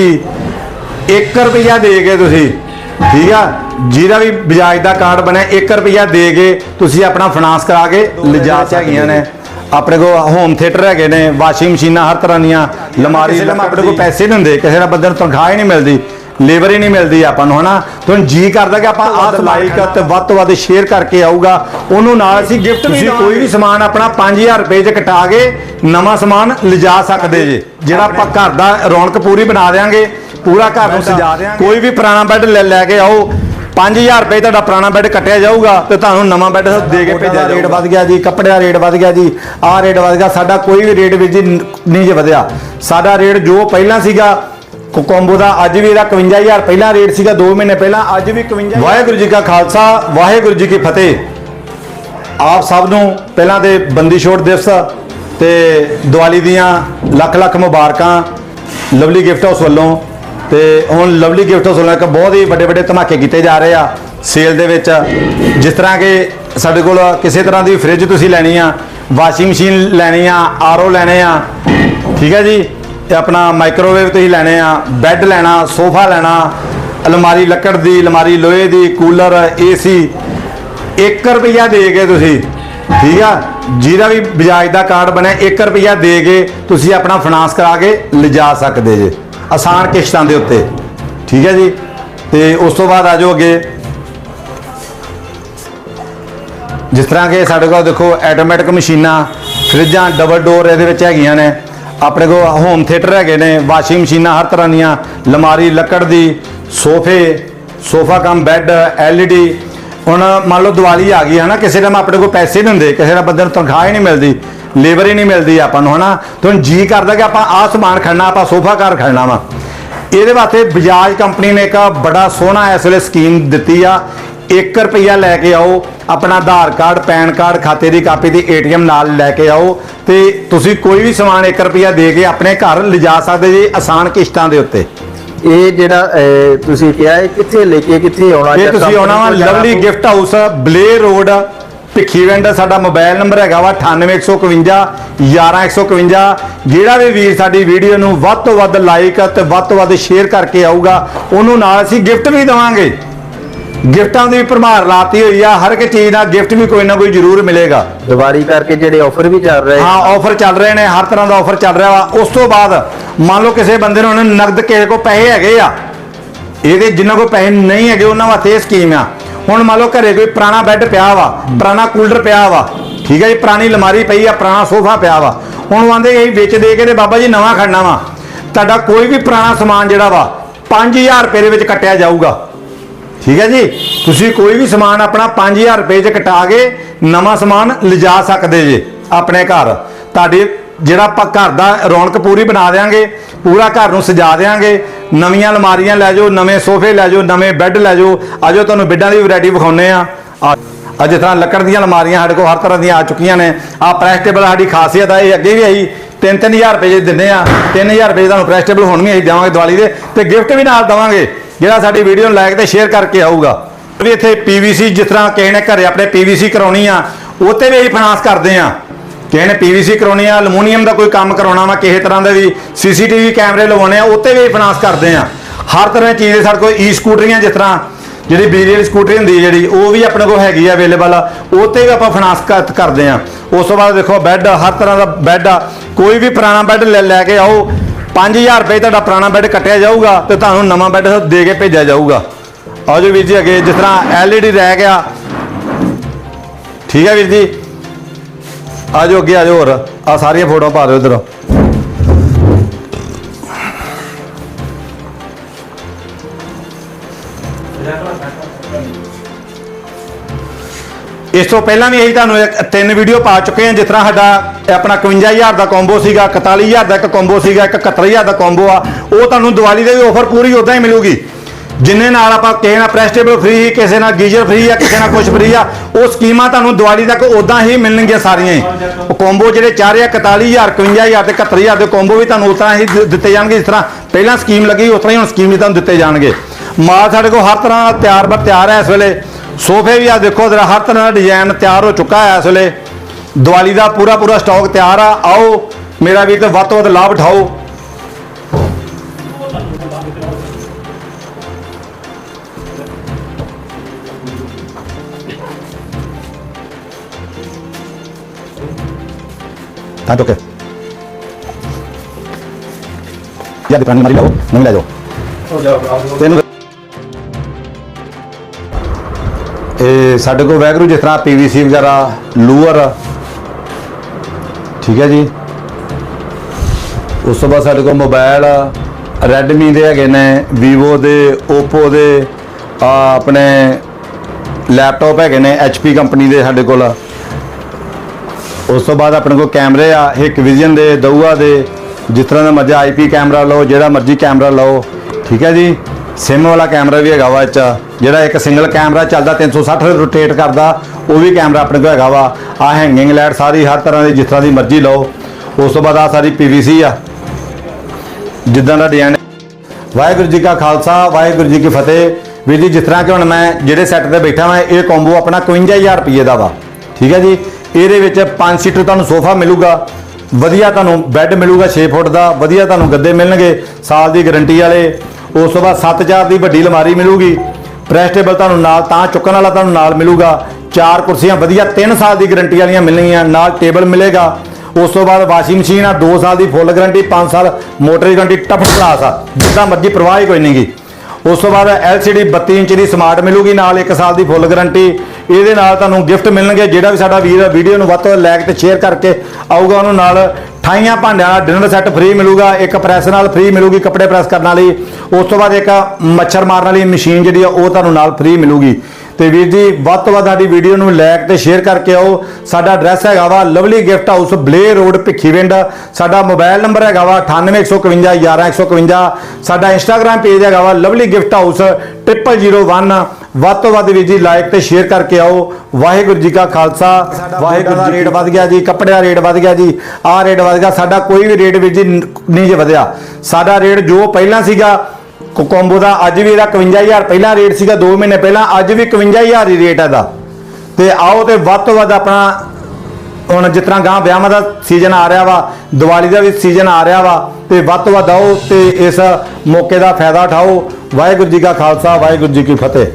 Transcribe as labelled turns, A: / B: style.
A: 1 ਰੁਪਿਆ ਦੇ ਕੇ ਤੁਸੀਂ ਠੀਕ ਆ? ਜਿਹਦਾ ਵੀ ਬਜਾਜ ਦਾ ਕਾਰਡ ਬਣਿਆ 1 ਰੁਪਿਆ ਦੇ ਕੇ ਤੁਸੀਂ ਆਪਣਾ ਫਾਈਨਾਂਸ ਕਰਾ ਕੇ ਲਿਜਾ ਸਕੀਆਂ ਨੇ। ਆਪਣੇ ਕੋਲ ਹੋਮ ਥੀਏਟਰ ਹੈਗੇ ਨੇ ਵਾਸ਼ਿੰਗ ਮਸ਼ੀਨਾਂ ਹਰ ਤਰ੍ਹਾਂ ਦੀਆਂ ਲਮਾਰੀ ਲਮਾ ਆਪਣੇ ਕੋਲ ਪੈਸੇ ਨਹੀਂ ਹੁੰਦੇ ਕਿਸੇ ਦਾ ਬੰਦੇ ਨੂੰ ਤਨਖਾਹ ਹੀ ਨਹੀਂ ਮਿਲਦੀ। ਲੇਬਰ ਹੀ ਨਹੀਂ ਮਿਲਦੀ ਆਪਾਂ ਨੂੰ ਹਨਾ? ਤੁਹਾਨੂੰ ਜੀ ਕਰਦਾ ਕਿ ਆਪਾਂ ਆਹ ਲਾਈਕ ਤੇ ਵੱਧ ਤੋਂ ਵੱਧ ਸ਼ੇਅਰ ਕਰਕੇ ਆਊਗਾ। ਉਹਨੂੰ ਨਾਲ ਅਸੀਂ ਗਿਫਟ ਵੀ ਕੋਈ ਵੀ ਸਮਾਨ ਆਪਣਾ 5000 ਰੁਪਏ ਚ ਕਟਾ ਕੇ ਨਵਾਂ ਸਮਾਨ ਲਿਜਾ ਸਕਦੇ ਜੇ। ਜਿਹੜਾ ਆਪਾਂ ਘਰ ਦਾ ਰੌਣਕ ਪੂਰੀ ਬਣਾ ਦੇਾਂਗੇ ਪੂਰਾ ਘਰ ਨੂੰ ਸਜਾ ਦੇਾਂਗੇ ਕੋਈ ਵੀ ਪੁਰਾਣਾ ਬੈੱਡ ਲੈ ਲੈ ਕੇ ਆਓ 5000 ਰੁਪਏ ਤੁਹਾਡਾ ਪੁਰਾਣਾ ਬੈੱਡ ਕੱਟਿਆ ਜਾਊਗਾ ਤੇ ਤੁਹਾਨੂੰ ਨਵਾਂ ਬੈੱਡ ਦੇ ਕੇ ਭੇਜਿਆ ਜਾਊਗਾ। ਰੇਟ ਵੱਧ ਗਿਆ ਜੀ ਕੱਪੜੇ ਦਾ ਰੇਟ ਵੱਧ ਗਿਆ ਜੀ ਆਹ ਰੇਟ ਵੱਧ ਗਿਆ। ਸਾਡਾ ਕੋਈ ਵੀ ਰੇਟ ਵਿੱਚ ਜੀ ਨਹੀਂ ਜੇ ਵਧਿਆ। ਸਾਡਾ ਰੇਟ ਜੋ ਪਹਿਲਾਂ ਸੀਗਾ ਕੋ- ਦਾ ਅੱਜ ਵੀ ਇਹਦਾ 51000 ਪਹਿਲਾਂ ਰੇਟ ਸੀਗਾ 2 ਮਹੀਨੇ ਪਹਿਲਾਂ, ਅੱਜ ਵੀ 51 ਵਾਹਿਗੁਰੂ ਜੀ ਕਾ ਖਾਲਸਾ, ਵਾਹਿਗੁਰੂ ਜੀ ਕੀ ਫਤਿਹ। ਆਪ ਸਭ ਨੂੰ ਪਹਿਲਾਂ ਤੇ ਬੰਦੀ ਛੋੜ ਦਿਵਸ ਤੇ ਦੀਵਾਲੀ ਦੀਆਂ ਲੱਖ ਲੱਖ ਮੁਬਾਰਕਾਂ, ਲਵਲੀ ਗਿਫਟ ਹਾਊਸ ਵੱਲੋਂ। ਤੇ ਹੁਣ ਲਵਲੀ ਗਿਫਟ ਹਾਊਸ ਵੱਲੋਂ ਇੱਕ ਬਹੁਤ ਹੀ ਵੱਡੇ ਵੱਡੇ ਧਮਾਕੇ ਕੀਤੇ ਜਾ ਰਹੇ ਆ ਸੇਲ ਦੇ ਵਿੱਚ। ਜਿਸ ਤਰ੍ਹਾਂ ਕਿ ਸਾਡੇ ਕੋਲ ਕਿਸੇ ਤਰ੍ਹਾਂ ਦੀ ਫ੍ਰਿਜ ਤੁਸੀਂ ਲੈਣੀ ਆ, ਵਾਸ਼ਿੰਗ ਮਸ਼ੀਨ ਲੈਣੀ ਆ ਆਰਓ ਲੈਣੇ ਆ। ਠੀਕ ਹੈ ਜੀ? ਤੇ ਆਪਣਾ ਮਾਈਕ੍ਰੋਵੇਵ ਤੁਸੀਂ ਲੈਣੇ ਆ ਬੈੱਡ ਲੈਣਾ, ਸੋਫਾ ਲੈਣਾ, ਅਲਮਾਰੀ ਲੱਕੜ ਦੀ, ਅਲਮਾਰੀ ਲੋਹੇ ਦੀ, ਕੂਲਰ ਏਸੀ 1 ਰੁਪਿਆ ਦੇ ਕੇ ਤੁਸੀਂ, ਠੀਕ ਆ? ਜਿਹਦਾ ਵੀ ਬਜਾਜ ਦਾ ਕਾਰਡ ਬਣਿਆ 1 ਰੁਪਿਆ ਦੇ ਕੇ ਤੁਸੀਂ ਆਪਣਾ ਫਾਈਨਾਂਸ ਕਰਾ ਕੇ ਲਿਜਾ ਸਕਦੇ ਜੇ, ਆਸਾਨ ਕਿਸ਼ਤਾਂ ਦੇ ਉੱਤੇ, ਠੀਕ ਹੈ ਜੀ? ਤੇ ਉਸ ਤੋਂ ਬਾਅਦ ਆ ਜਾਓ ਅੱਗੇ। ਜਿਸ ਤਰ੍ਹਾਂ ਕਿ ਸਾਡੇ ਕੋਲ ਦੇਖੋ ਆਟੋਮੈਟਿਕ ਮਸ਼ੀਨਾਂ, ਫਰਿੱਜਾਂ ਡਬਲ ਡੋਰ ਇਹਦੇ ਵਿੱਚ ਹੈਗੀਆਂ ਨੇ। ਆਪਣੇ ਕੋਲ ਹੋਮ ਥੀਏਟਰ ਹੈਗੇ ਨੇ ਵਾਸ਼ਿੰਗ ਮਸ਼ੀਨਾਂ ਹਰ ਤਰ੍ਹਾਂ ਦੀਆਂ ਲਮਾਰੀ ਲੱਕੜ ਦੀ, ਸੋਫੇ, ਸੋਫਾ ਕਮ ਬੈੱਡ ਐਲਈਡੀ ਹੁਣ ਮੰਨ ਲਓ ਦੀਵਾਲੀ ਆ ਗਈ ਹੈ ਨਾ ਕਿਸੇ ਟਾਈਮ ਆਪਣੇ ਕੋਲ ਪੈਸੇ ਨਹੀਂ ਹੁੰਦੇ, ਕਿਸੇ ਦਾ ਬੰਦੇ ਨੂੰ ਤਨਖਾਹ ਹੀ ਨਹੀਂ ਮਿਲਦੀ ਲੇਬਰ ਹੀ ਨਹੀਂ ਮਿਲਦੀ ਆਪਾਂ ਨੂੰ, ਹਨਾ। ਤੁਹਾਨੂੰ ਜੀ ਕਰਦਾ ਕਿ ਆਪਾਂ ਆਹ ਸਮਾਨ ਖੜਨਾ, ਆਪਾਂ ਸੋਫਾ ਘਰ ਖੜਨਾ ਵਾ। ਇਹਦੇ ਵਾਸਤੇ ਬਜਾਜ ਕੰਪਨੀ ਨੇ ਇੱਕ ਬੜਾ ਸੋਹਣਾ ਇਸ ਵੇਲੇ ਸਕੀਮ ਦਿੱਤੀ ਆ। 1 ਰੁਪਈਆ ਲੈ ਕੇ ਆਓ ਆਪਣਾ ਆਧਾਰ ਕਾਰਡ ਪੈਨ ਕਾਰਡ ਖਾਤੇ ਦੀ ਕਾਪੀ ਦੀ ਏਟੀਐਮ ਨਾਲ ਲੈ ਕੇ ਆਓ ਤੇ ਤੁਸੀਂ ਕੋਈ ਵੀ ਸਮਾਨ 1 ਰੁਪਈਆ ਦੇ ਕੇ ਆਪਣੇ ਘਰ ਲਿਜਾ ਸਕਦੇ ਜੀ ਆਸਾਨ ਕਿਸ਼ਤਾਂ ਦੇ ਉੱਤੇ।
B: ਇਹ ਜਿਹੜਾ ਤੁਸੀਂ ਕਿਹਾ ਇਹ ਕਿੱਥੇ ਲੈ ਕੇ ਕਿੱਥੇ ਆਉਣਾ
A: ਇਹ ਤੁਸੀਂ ਆਉਣਾ ਵਾ ਲਵਲੀ ਗਿਫਟ ਹਾਊਸ ਬਲੇ ਰੋਡ ਭਿੱਖੀਵਿੰਡ ਸਾਡਾ ਮੋਬਾਈਲ ਨੰਬਰ ਹੈਗਾ ਵਾ 98151 11151 ਜਿਹੜਾ ਵੀ ਵੀਰ ਸਾਡੀ ਵੀਡੀਓ ਨੂੰ ਵੱਧ ਤੋਂ ਵੱਧ ਲਾਈਕ ਤੇ ਵੱਧ ਤੋਂ ਵੱਧ ਸ਼ੇਅਰ ਕਰਕੇ ਆਊਗਾ ਉਹਨੂੰ ਨਾਲ ਅਸੀਂ ਗਿਫਟ ਵੀ ਦੇਵਾਂਗੇ। ਗਿਫਟਾਂ ਦੀ ਭਰਮਾਰ ਲਾਤੀ ਹੋਈ ਆ। ਹਰ ਇੱਕ ਚੀਜ਼ ਦਾ ਗਿਫਟ ਵੀ ਕੋਈ ਨਾ ਕੋਈ ਜ਼ਰੂਰ ਮਿਲੇਗਾ।
B: ਦੀਵਾਲੀ ਕਰਕੇ ਜਿਹੜੇ ਆਫਰ ਵੀ ਚੱਲ ਰਹੇ।
A: ਹਾਂ ਆਫਰ ਚੱਲ ਰਹੇ ਨੇ। ਹਰ ਤਰ੍ਹਾਂ ਦਾ ਆਫਰ ਚੱਲ ਰਿਹਾ ਵਾ। ਉਸ ਤੋਂ ਬਾਅਦ ਮੰਨ ਲਓ ਕਿਸੇ ਬੰਦੇ ਨੂੰ ਉਹਨੇ ਨਗਦ ਕਿਸੇ ਕੋ ਪੈਸੇ ਹੈਗੇ ਆ। ਇਹਦੇ ਜਿਨ੍ਹਾਂ ਕੋ ਪੈਸੇ ਨਹੀਂ ਹੈਗੇ ਉਹਨਾਂ ਵਾਸਤੇ ਇਹ ਸਕੀਮ ਆ। ਹੁਣ ਮੰਨ ਲਓ ਘਰੇ ਕੋਈ ਪੁਰਾਣਾ ਬੈੱਡ ਪਿਆ ਵਾ ਪੁਰਾਣਾ ਕੂਲਰ ਪਿਆ ਵਾ। ਠੀਕ ਹੈ ਜੀ ਪੁਰਾਣੀ ਅਲਮਾਰੀ ਪਈ ਆ ਪੁਰਾਣਾ ਸੋਫਾ ਪਿਆ ਵਾ। ਹੁਣ ਉਹ ਆਂਦੇ ਇਹ ਵੇਚ ਦੇ ਕੇ ਤੇ ਬਾਬਾ ਜੀ ਨਵਾਂ ਖੜਨਾ ਵਾ। ਤੁਹਾਡਾ ਕੋਈ ਵੀ ਪੁਰਾਣਾ ਸਮਾਨ ਜਿਹੜਾ ਵਾ 5000 ਰੁਪਏ ਦੇ ਵਿੱਚ ਕੱਟਿਆ ਜਾਊਗਾ। ਠੀਕ ਹੈ ਜੀ? ਤੁਸੀਂ ਕੋਈ ਵੀ ਸਮਾਨ ਆਪਣਾ 5000 ਰੁਪਏ 'ਚ ਕਟਾ ਕੇ ਨਵਾਂ ਸਮਾਨ ਲਿਜਾ ਸਕਦੇ ਜੇ ਆਪਣੇ ਘਰ। ਤੁਹਾਡੇ ਜਿਹੜਾ ਆਪਾਂ ਘਰ ਦਾ ਰੌਣਕ ਪੂਰੀ ਬਣਾ ਦੇਾਂਗੇ ਪੂਰਾ ਘਰ ਨੂੰ ਸਜਾ ਦੇਾਂਗੇ ਨਵੀਆਂ ਅਲਮਾਰੀਆਂ ਲੈ ਜਾਓ, ਨਵੇਂ ਸੋਫੇ ਲੈ ਜਾਓ, ਨਵੇਂ ਬੈੱਡ ਲੈ ਜਾਓ। ਆਜੋ ਤੁਹਾਨੂੰ ਬੈੱਡਾਂ ਦੀ ਵੈਰਾਈਟੀ ਵਿਖਾਉਨੇ ਆ ਅੱਜ ਤਰ੍ਹਾਂ ਲੱਕੜ ਦੀਆਂ ਅਲਮਾਰੀਆਂ ਸਾਡੇ ਕੋਲ ਹਰ ਤਰ੍ਹਾਂ ਦੀਆਂ ਆ ਚੁੱਕੀਆਂ ਨੇ। ਆ ਪ੍ਰੈਸ ਟੇਬਲ ਸਾਡੀ ਖਾਸੀਅਤ ਆ, ਇਹ ਅੱਗੇ ਵੀ ਆਈ। 3-3000 ਰੁਪਏ ਦੇ ਦਿੰਦੇ ਆ 3000 ਰੁਪਏ ਤੁਹਾਨੂੰ ਪ੍ਰੈਸ ਟੇਬਲ ਹੁਣ ਵੀ ਅਸੀਂ ਦੇਵਾਂਗੇ ਦੀਵਾਲੀ ਦੇ। ਤੇ ਗਿਫਟ ਵੀ ਨਾਲ ਦੇਵਾਂਗੇ। ਜਿਹੜਾ ਸਾਡੀ ਵੀਡੀਓ ਨੂੰ ਲਾਇਕ ਤੇ ਸ਼ੇਅਰ ਕਰਕੇ ਆਊਗਾ। ਵੀ ਇੱਥੇ ਪੀਵੀਸੀ ਜਿਸ ਤਰ੍ਹਾਂ ਕਿਸੇ ਨੇ ਘਰੇ ਆਪਣੇ ਪੀਵੀਸੀ ਕਰਾਉਣੀ ਆ ਉੱਤੇ ਵੀ ਅਸੀਂ ਫਾਈਨਾਂਸ ਕਰਦੇ ਆ। ਕਿਸੇ ਨੇ ਪੀਵੀਸੀ ਕਰਾਉਣੀ ਆ ਅਲਮੂਨੀਅਮ ਦਾ ਕੋਈ ਕੰਮ ਕਰਾਉਣਾ ਵਾ, ਕਿਸੇ ਤਰ੍ਹਾਂ ਦੇ ਵੀ ਸੀਸੀਟੀਵੀ ਕੈਮਰੇ ਲਵਾਉਣੇ ਆ ਉੱਤੇ ਵੀ ਅਸੀਂ ਫਾਈਨਾਂਸ ਕਰਦੇ ਆ। ਹਰ ਤਰ੍ਹਾਂ ਦੀ ਚੀਜ਼ ਦੇ ਸਾਡੇ ਕੋਲ ਈ ਸਕੂਟਰੀਆਂ ਜਿਸ ਤਰ੍ਹਾਂ ਜਿਹੜੀ ਬਿਜਲੀ ਵਾਲੀ ਸਕੂਟਰੀ ਹੁੰਦੀ ਹੈ ਜਿਹੜੀ, ਉਹ ਵੀ ਆਪਣੇ ਕੋਲ ਹੈਗੀ ਆ ਅਵੇਲੇਬਲ ਆ ਉਹ ਤੇ ਵੀ ਆਪਾਂ ਫਾਈਨਾਂਸ ਕਰ- ਕਰਦੇ ਆ। ਉਸ ਤੋਂ ਬਾਅਦ ਦੇਖੋ ਬੈੱਡ ਹਰ ਤਰ੍ਹਾਂ ਦਾ ਬੈੱਡ ਆ, ਕੋਈ ਵੀ ਪੁਰਾਣਾ ਬੈੱਡ ਲੈ ਲੈ ਕੇ ਆਓ 5000 ਰੁਪਏ ਤੁਹਾਡਾ ਪੁਰਾਣਾ ਬੈੱਡ ਕੱਟਿਆ ਜਾਊਗਾ ਤੇ ਤੁਹਾਨੂੰ ਨਵਾਂ ਬੈੱਡ ਦੇ ਕੇ ਭੇਜਿਆ ਜਾਊਗਾ। ਆਓ ਜੀ ਵੀਰ ਜੀ ਅੱਗੇ, ਜਿਸ ਤਰ੍ਹਾਂ ਐਲਈਡੀ ਰਹਿ ਗਿਆ। ਠੀਕ ਹੈ ਵੀਰ ਜੀ। ਆਜੋ ਅੱਗੇ, ਆਜੋ ਹੋਰ। ਆ ਸਾਰੀਆਂ ਫੋਟੋਆਂ ਪਾ ਦਿਓ ਇਧਰ। ਇਸ ਤੋਂ ਪਹਿਲਾਂ ਵੀ ਅਸੀਂ ਤੁਹਾਨੂੰ ਇੱਕ ਤਿੰਨ ਵੀਡੀਓ ਪਾ ਚੁੱਕੇ ਹਾਂ, ਜਿਸ ਤਰ੍ਹਾਂ ਸਾਡਾ ਇਹ ਆਪਣਾ 51000 ਦਾ ਕੰਬੋ ਸੀਗਾ 41000 ਦਾ ਇੱਕ ਕੰਬੋ ਸੀਗਾ, ਇੱਕ 71000 ਦਾ ਕੰਬੋ ਆ। ਉਹ ਤੁਹਾਨੂੰ ਦੀਵਾਲੀ ਦੇ ਵੀ ਆਫਰ ਪੂਰੀ ਉਦਾਂ ਹੀ ਮਿਲੂਗੀ। ਜਿੰਨੇ ਨਾਲ ਆਪਾਂ ਕਿਸੇ ਨਾਲ ਪ੍ਰੈਸ ਟੇਬਲ ਫ੍ਰੀ ਕਿਸੇ ਨਾਲ ਗੀਜ਼ਰ ਫ੍ਰੀ ਆ, ਕਿਸੇ ਨਾਲ ਕੁਝ ਫ੍ਰੀ ਆ, ਉਹ ਸਕੀਮਾਂ ਤੁਹਾਨੂੰ ਦੀਵਾਲੀ ਤੱਕ ਉਦਾਂ ਹੀ ਮਿਲਣਗੀਆਂ ਸਾਰੀਆਂ ਹੀ। ਉਹ ਕੰਬੋ ਜਿਹੜੇ ਚਾਹ ਰਿਹਾ 41000 51000 ਤੇ 71000 ਦੇ ਕੰਬੋ ਵੀ ਤੁਹਾਨੂੰ ਉਸ ਤਰ੍ਹਾਂ ਹੀ ਦਿ- ਦਿੱਤੇ ਜਾਣਗੇ, ਜਿਸ ਤਰ੍ਹਾਂ ਪਹਿਲਾਂ ਸਕੀਮ ਲੱਗੀ, ਉਸ ਤਰ੍ਹਾਂ ਹੀ ਹੁਣ ਸਕੀਮ ਵੀ ਤੁਹਾਨੂੰ ਦਿੱਤੇ ਜਾਣਗੇ। ਮਾਲ ਸਾਡੇ ਕੋਲ ਹਰ ਤਰ੍ਹਾਂ ਦਾ ਤਿਆਰ ਬਰ ਤਿਆਰ ਹੈ ਇਸ ਵੇਲੇ। ਸੋਫੇ ਵੀ ਆ ਦੇਖੋ ਜਰਾ ਹਰ ਤਰ੍ਹਾਂ ਦਾ ਡਿਜ਼ਾਈਨ ਤਿਆਰ ਹੋ ਚੁੱਕਾ ਹੈ ਇਸ ਵੇਲੇ। ਦੀਵਾਲੀ ਦਾ ਪੂਰਾ ਪੂਰਾ ਸਟਾਕ ਤਿਆਰ ਆ। ਆਓ ਮੇਰਾ ਵੀ ਤੇ ਵੱਧ ਤੋਂ ਵੱਧ ਲਾਭ ਉਠਾਓ। ਤਾਂ ਚੁੱਕੇ ਯਾ ਦੁਕਾਨ ਮਾਰੀ ਲਾਓ ਨਹੀਂ ਲੈ ਜਾਓ। ਤੈਨੂੰ ਇਹ ਸਾਡੇ ਕੋਲ ਵੈਗਰੂ ਜਿਸ ਤਰ੍ਹਾਂ ਪੀਵੀਸੀ ਵਗੈਰਾ ਲੂਅਰ। ਠੀਕ ਹੈ ਜੀ। ਉਸ ਤੋਂ ਬਾਅਦ ਸਾਡੇ ਕੋਲ ਮੋਬਾਈਲ ਰੈਡਮੀ ਦੇ ਹੈਗੇ ਨੇ, Vivo ਦੇ, Oppo ਦੇ ਆਪਣੇ ਲੈਪਟਾਪ ਹੈਗੇ ਨੇ HP ਕੰਪਨੀ ਦੇ ਸਾਡੇ ਕੋਲ। ਉਸ ਤੋਂ ਬਾਅਦ ਆਪਣੇ ਕੋਲ ਕੈਮਰੇ ਆ, ਇੱਕ ਵਿਜ਼ਨ ਦੇ, ਦਊਆ ਦੇ। ਜਿਸ ਤਰ੍ਹਾਂ ਦਾ ਮਰਜ਼ੀ ਆਈਪੀ ਕੈਮਰਾ ਲਓ, ਜਿਹੜਾ ਮਰਜ਼ੀ ਕੈਮਰਾ ਲਓ। ਠੀਕ ਹੈ ਜੀ। ਸਿਮ ਵਾਲਾ ਕੈਮਰਾ ਵੀ ਹੈਗਾ ਵਾ ਇਹ 'ਚ। ਜਿਹੜਾ ਇੱਕ ਸਿੰਗਲ ਕੈਮਰਾ ਚੱਲਦਾ 360 ਰੋਟੇਟ ਕਰਦਾ, ਉਹ ਵੀ ਕੈਮਰਾ ਆਪਣੇ ਕੋਲ ਹੈਗਾ ਵਾ। ਆ ਹੈਂਗਿੰਗ ਲਾਈਟ ਸਾਰੀ, ਹਰ ਤਰ੍ਹਾਂ ਦੀ, ਜਿਸ ਤਰ੍ਹਾਂ ਦੀ ਮਰਜ਼ੀ ਲਓ। ਉਸ ਤੋਂ ਬਾਅਦ ਆ ਸਾਰੀ ਪੀਵੀਸੀ ਆ। ਜਿੱਦਾਂ ਦਾ ਡਿਜ਼ਾਈਨ ਵਾਹਿਗੁਰੂ ਜੀ ਕਾ ਖਾਲਸਾ, ਵਾਹਿਗੁਰੂ ਜੀ ਕੀ ਫਤਿਹ। ਵੀਰ ਜੀ, ਜਿਸ ਤਰ੍ਹਾਂ ਕਿ ਹੁਣ ਮੈਂ ਜਿਹੜੇ ਸੈੱਟ ਤੇ ਬੈਠਾ ਹਾਂ ਇਹ ਕੰਬੋ ਆਪਣਾ 51000 ਰੁਪਏ ਦਾ ਵਾ। ਠੀਕ ਹੈ ਜੀ? ਇਹਦੇ ਵਿੱਚ 5 ਸੀਟਰ ਤੁਹਾਨੂੰ ਸੋਫਾ ਮਿਲੂਗਾ। ਵਧੀਆ ਤੁਹਾਨੂੰ ਬੈੱਡ ਮਿਲੂਗਾ 6 ਫੁੱਟ ਦਾ। ਵਧੀਆ ਤੁਹਾਨੂੰ ਗੱਦੇ ਮਿਲਣਗੇ। ਸਾਲ ਦੀ ਗਾਰੰਟੀ ਵਾਲੇ ਉਸ ਤੋਂ ਬਾਅਦ 7000 ਦੀ ਵੱਡੀ ਅਲਮਾਰੀ ਮਿਲੂਗੀ। ਪ੍ਰੈਸ ਟੇਬਲ ਤੁਹਾਨੂੰ ਨਾਲ ਤਾਂ ਚੁੱਕਣ ਵਾਲਾ ਤੁਹਾਨੂੰ ਨਾਲ ਮਿਲੂਗਾ। ਚਾਰ ਕੁਰਸੀਆਂ ਵਧੀਆ 3 ਸਾਲ ਦੀ ਗਾਰੰਟੀ ਵਾਲੀਆਂ ਮਿਲਣਗੀਆਂ, ਨਾਲ ਟੇਬਲ ਮਿਲੇਗਾ। ਉਸ ਤੋਂ ਬਾਅਦ ਵਾਸ਼ਿੰਗ ਮਸ਼ੀਨ ਆ 2 ਸਾਲ ਦੀ ਫੁੱਲ ਗਾਰੰਟੀ 5 ਸਾਲ ਮੋਟਰ ਦੀ ਗਾਰੰਟੀ ਟੱਪ ਕਲਾਸ ਆ। ਜਿੱਦਾਂ ਮਰਜ਼ੀ ਪ੍ਰਵਾਹ ਹੀ ਕੋਈ ਨਹੀਂਗੀ ਉਸ ਤੋਂ ਬਾਅਦ LCD 32 ਇੰਚ ਦੀ ਸਮਾਰਟ ਮਿਲੂਗੀ ਨਾਲ 1 ਸਾਲ ਦੀ ਫੁੱਲ ਗਾਰੰਟੀ। ਇਹਦੇ ਨਾਲ ਤੁਹਾਨੂੰ ਗਿਫਟ ਮਿਲਣਗੇ, ਜਿਹੜਾ ਵੀ ਸਾਡਾ ਵੀਰ ਵੀਡੀਓ ਨੂੰ ਵੱਧ ਤੋਂ ਵੱਧ ਲਾਈਕ ਤੇ ਸ਼ੇਅਰ ਕਰਕੇ ਆਊਗਾ ਉਹਨੂੰ ਨਾਲ। ਠਾਈਆਂ ਭਾਂਡਿਆਂ ਦਾ ਡਿਨਰ ਸੈੱਟ ਫ੍ਰੀ ਮਿਲੂਗਾ, ਇੱਕ ਪ੍ਰੈਸ ਨਾਲ ਫ੍ਰੀ ਮਿਲੂਗੀ ਕੱਪੜੇ ਪ੍ਰੈਸ ਕਰਨ ਵਾਲੀ। ਉਸ ਤੋਂ ਬਾਅਦ ਇੱਕ ਮੱਛਰ ਮਾਰਨ ਵਾਲੀ ਮਸ਼ੀਨ ਜਿਹੜੀ ਆ, ਉਹ ਤੁਹਾਨੂੰ ਨਾਲ ਫ੍ਰੀ ਮਿਲੂਗੀ। ਤੇ ਵੀਰ ਜੀ, ਵੱਧ ਤੋਂ ਵੱਧ ਸਾਡੀ ਵੀਡੀਓ ਨੂੰ ਲਾਈਕ ਤੇ ਸ਼ੇਅਰ ਕਰਕੇ ਆਓ। ਸਾਡਾ ਐਡਰੈਸ ਹੈਗਾ ਵਾ ਲਵਲੀ ਗਿਫਟ ਹਾਊਸ ਬਲੇ ਰੋਡ ਭਿੱਖੀਵਿੰਡ ਸਾਡਾ ਮੋਬਾਈਲ ਨੰਬਰ ਹੈਗਾ ਵਾ 9815511151 ਸਾਡਾ ਇੰਸਟਾਗ੍ਰam ਪੇਜ ਹੈਗਾ ਵਾ ਲਵਲੀ ਗਿਫਟ ਹਾਊਸ 0001 ਵੱਧ ਤੋਂ ਵੱਧ ਵੀਰ ਜੀ ਲਾਈਕ ਤੇ ਸ਼ੇਅਰ ਕਰਕੇ ਆਓ। ਵਾਹਿਗੁਰੂ ਜੀ ਕਾ ਖਾਲਸਾ ਵਾਹਿਗੁਰੂ ਦਾ ਰੇਟ ਵੱਧ ਗਿਆ ਜੀ ਕੱਪੜੇ ਦਾ ਰੇਟ ਵੱਧ ਗਿਆ ਜੀ ਆਹ ਰੇਟ ਵੱਧ ਗਿਆ। ਸਾਡਾ ਕੋਈ ਵੀ ਰੇਟ ਵੀਰ ਜੀ ਨਹੀਂ ਜੇ ਵਧਿਆ। ਸਾਡਾ ਰੇਟ ਜੋ ਪਹਿਲਾਂ ਸੀਗਾ ਕੋ ਕੰਬੋ ਦਾ ਅੱਜ ਵੀ ਇਹਦਾ 51000 ਪਹਿਲਾਂ ਰੇਟ ਸੀਗਾ 2 ਮਹੀਨੇ ਪਹਿਲਾਂ ਅੱਜ ਵੀ 51000 ਹੀ ਰੇਟ ਹੈ ਦਾ ਤੇ ਆਓ ਤੇ ਵੱਧ ਤੋਂ ਵੱਧ ਆਪਣਾ ਹੁਣ ਜਿਸ ਤਰ੍ਹਾਂ ਗਾਂ ਵਿਆਹਾਂ ਦਾ ਸੀਜ਼ਨ ਆ ਰਿਹਾ ਵਾ ਦੀਵਾਲੀ ਦਾ ਵੀ ਸੀਜ਼ਨ ਆ ਰਿਹਾ ਵਾ ਤੇ ਵੱਧ ਤੋਂ ਵੱਧ ਆਓ ਤੇ ਇਸ ਮੌਕੇ ਦਾ ਫਾਇਦਾ ਉਠਾਓ। ਵਾਹਿਗੁਰੂ ਜੀ ਕਾ ਖਾਲਸਾ ਵਾਹਿਗੁਰੂ ਜੀ ਕੀ ਫਤਿਹ।